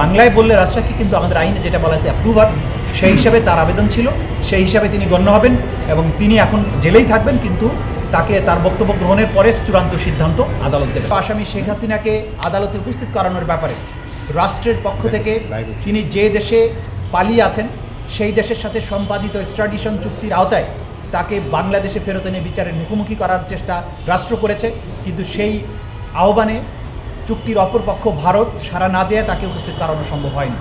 বাংলায় বললে রাজশাহী কিন্তু আমাদের আইনে যেটা বলা আছে অ্যাপ্রুভার সেই হিসাবে তার আবেদন ছিল সেই হিসাবে তিনি গণ্য হবেন এবং তিনি এখন জেলেই থাকবেন কিন্তু তাকে তার বক্তব্য গ্রহণের পরে চূড়ান্ত সিদ্ধান্ত আদালত দেবে আসামি শেখ হাসিনাকে আদালতে উপস্থিত করানোর ব্যাপারে রাষ্ট্রের পক্ষ থেকে তিনি যে দেশে পালিয়ে আছেন সেই দেশের সাথে সম্পাদিত এক্সট্রাডিশন চুক্তির আওতায় তাকে বাংলাদেশে ফেরত এনে বিচারের মুখোমুখি করার চেষ্টা রাষ্ট্র করেছে কিন্তু সেই আহ্বানে চুক্তির অপরপক্ষ ভারত সারা না দেয়া তাকে উপস্থিত করানো সম্ভব হয়নি।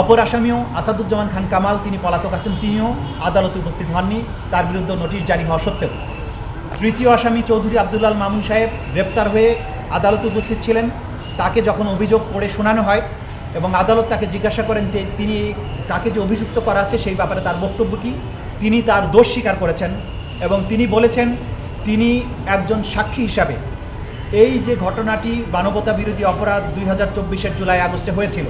অপর আসামিও আসাদুজ্জামান খান কামাল, তিনি পলাতক আছেন, তিনিও আদালতে উপস্থিত হননি, তার বিরুদ্ধে নোটিশ জারি হওয়া সত্ত্বেও। তৃতীয় আসামি চৌধুরী আবদুল্লাল মামুন সাহেব গ্রেপ্তার হয়ে আদালতে উপস্থিত ছিলেন। তাকে যখন অভিযোগ পড়ে শোনানো হয় এবং আদালত তাকে জিজ্ঞাসা করেন তিনি তাকে যে অভিযুক্ত করা আছে সেই ব্যাপারে তার বক্তব্য কী? তিনি তার দোষ স্বীকার করেছেন এবং তিনি বলেছেন, তিনি একজন সাক্ষী হিসাবে এই যে ঘটনাটি মানবতা বিরোধী অপরাধ দুই হাজার চব্বিশের জুলাই আগস্টে হয়েছিল,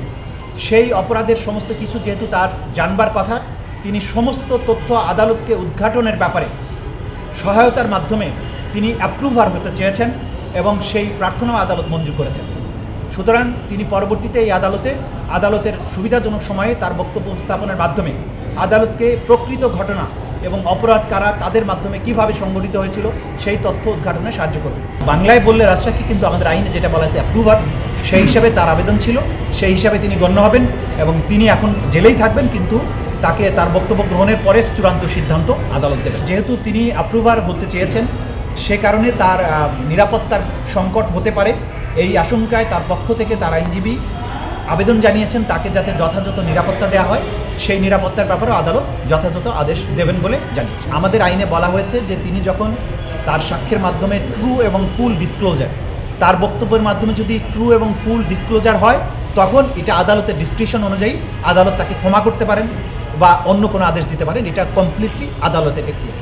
সেই অপরাধের সমস্ত কিছু যেহেতু তার জানবার কথা, তিনি সমস্ত তথ্য আদালতকে উদ্ঘাটনের ব্যাপারে সহায়তার মাধ্যমে তিনি অ্যাপ্রুভার হতে চেয়েছেন এবং সেই প্রার্থনাও আদালত মঞ্জুর করেছেন। সুতরাং তিনি পরবর্তীতে এই আদালতে, আদালতের সুবিধাজনক সময়ে তার বক্তব্য উপস্থাপনের মাধ্যমে আদালতকে প্রকৃত ঘটনা এবং অপরাধ কারা, তাদের মাধ্যমে কীভাবে সংগঠিত হয়েছিল, সেই তথ্য উদ্ঘাটনে সাহায্য করবে। বাংলায় বললে রাজশাহী কিন্তু আমাদের আইনে যেটা বলা আছে অ্যাপ্রুভার সেই হিসাবে তার আবেদন ছিল, সেই হিসাবে তিনি গণ্য হবেন এবং তিনি এখন জেলেই থাকবেন, কিন্তু তাকে তার বক্তব্য গ্রহণের পরে চূড়ান্ত সিদ্ধান্ত আদালত দেবে। যেহেতু তিনি অ্যাপ্রুভার হতে চেয়েছেন, সে কারণে তার নিরাপত্তার সংকট হতে পারে। এই আশঙ্কায় তার পক্ষ থেকে তার আইনজীবী আবেদন জানিয়েছেন, তাকে যাতে যথাযথ নিরাপত্তা দেওয়া হয়, সেই নিরাপত্তার ব্যাপারেও আদালত যথাযথ আদেশ দেবেন বলে জানিয়েছে। আমাদের আইনে বলা হয়েছে যে তিনি যখন তার সাক্ষ্যের মাধ্যমে ট্রু এবং ফুল ডিসক্লোজার তার বক্তব্যের মাধ্যমে যদি ট্রু এবং ফুল ডিসক্লোজার হয়, তখন এটা আদালতের ডিসক্রিপশন অনুযায়ী আদালত তাকে ক্ষমা করতে পারেন বা অন্য কোনো আদেশ দিতে পারেন। এটা কমপ্লিটলি আদালতের একটি